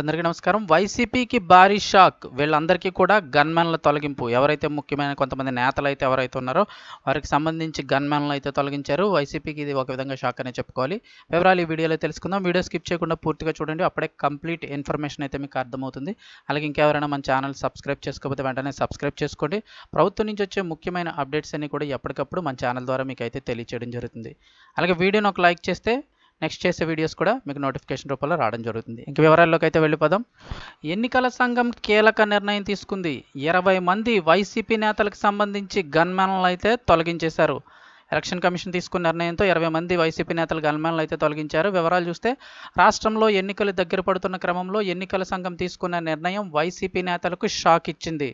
అందరికీ నమస్కారం. వైసీపీకి భారీ షాక్. వీళ్ళందరికీ కూడా గన్మెన్ల తొలగింపు. ఎవరైతే ముఖ్యమైన కొంతమంది నేతలు అయితే ఎవరైతే ఉన్నారో వారికి సంబంధించి గన్మెన్లు అయితే తొలగించారు. వైసీపీకి ఇది ఒక విధంగా షాక్ అనే చెప్పుకోవాలి. వివరాలు ఈ వీడియోలో తెలుసుకుందాం. వీడియో స్కిప్ చేయకుండా పూర్తిగా చూడండి. అప్పుడే కంప్లీట్ ఇన్ఫర్మేషన్ అయితే మీకు అర్థమవుతుంది. అలాగే ఇంకెవరైనా మన ఛానల్ సబ్స్క్రైబ్ చేసుకోకపోతే వెంటనే సబ్స్క్రైబ్ చేసుకోండి. ప్రభుత్వం నుంచి వచ్చే ముఖ్యమైన అప్డేట్స్ అన్ని కూడా ఎప్పటికప్పుడు మన ఛానల్ ద్వారా మీకు అయితే తెలియచేయడం జరుగుతుంది. అలాగే వీడియోని ఒక లైక్ చేస్తే నెక్స్ట్ చేసే వీడియోస్ కూడా మీకు నోటిఫికేషన్ రూపంలో రావడం జరుగుతుంది. ఇంక వివరాల్లోకి అయితే వెళ్ళిపోదాం. ఎన్నికల సంఘం కీలక నిర్ణయం తీసుకుంది. ఇరవై మంది వైసీపీ నేతలకు సంబంధించి గన్మెన్లు అయితే తొలగించేశారు. ఎలక్షన్ కమిషన్ తీసుకున్న నిర్ణయంతో ఇరవై మంది వైసీపీ నేతలు గన్మెన్లు అయితే తొలగించారు. వివరాలు చూస్తే రాష్ట్రంలో ఎన్నికలు దగ్గర పడుతున్న క్రమంలో ఎన్నికల సంఘం తీసుకున్న నిర్ణయం వైసీపీ నేతలకు షాక్ ఇచ్చింది.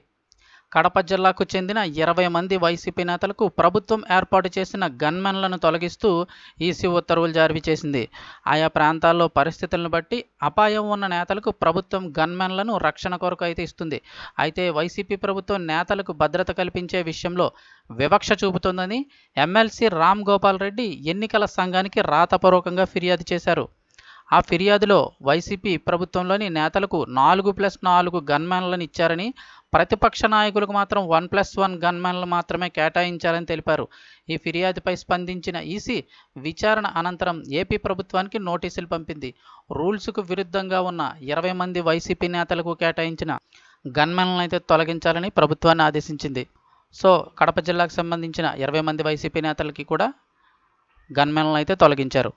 కడప జిల్లాకు చెందిన ఇరవై మంది వైసీపీ నేతలకు ప్రభుత్వం ఏర్పాటు చేసిన గన్మెన్లను తొలగిస్తూ ఈసీ ఉత్తర్వులు జారీ చేసింది. ఆయా ప్రాంతాల్లో పరిస్థితులను బట్టి అపాయం ఉన్న నేతలకు ప్రభుత్వం గన్మెన్లను రక్షణ కొరకు అయితే ఇస్తుంది. అయితే వైసీపీ ప్రభుత్వం నేతలకు భద్రత కల్పించే విషయంలో వివక్ష చూపుతోందని ఎమ్మెల్సీ రామ్ గోపాల్ రెడ్డి ఎన్నికల సంఘానికి రాతపూర్వకంగా ఫిర్యాదు చేశారు. ఆ ఫిర్యాదులో వైసీపీ ప్రభుత్వంలోని నేతలకు నాలుగు ప్లస్ నాలుగు గన్మెన్లను ఇచ్చారని ప్రతిపక్ష నాయకులకు మాత్రం వన్ ప్లస్ వన్ గన్మెన్లు మాత్రమే కేటాయించారని తెలిపారు. ఈ ఫిర్యాదుపై స్పందించిన ఈసీ విచారణ అనంతరం ఏపీ ప్రభుత్వానికి నోటీసులు పంపింది. రూల్స్కు విరుద్ధంగా ఉన్న ఇరవై మంది వైసీపీ నేతలకు కేటాయించిన గన్మెన్లను అయితే తొలగించాలని ప్రభుత్వాన్ని ఆదేశించింది. సో కడప జిల్లాకు సంబంధించిన ఇరవై మంది వైసీపీ నేతలకి కూడా గన్మెన్లను అయితే తొలగించారు.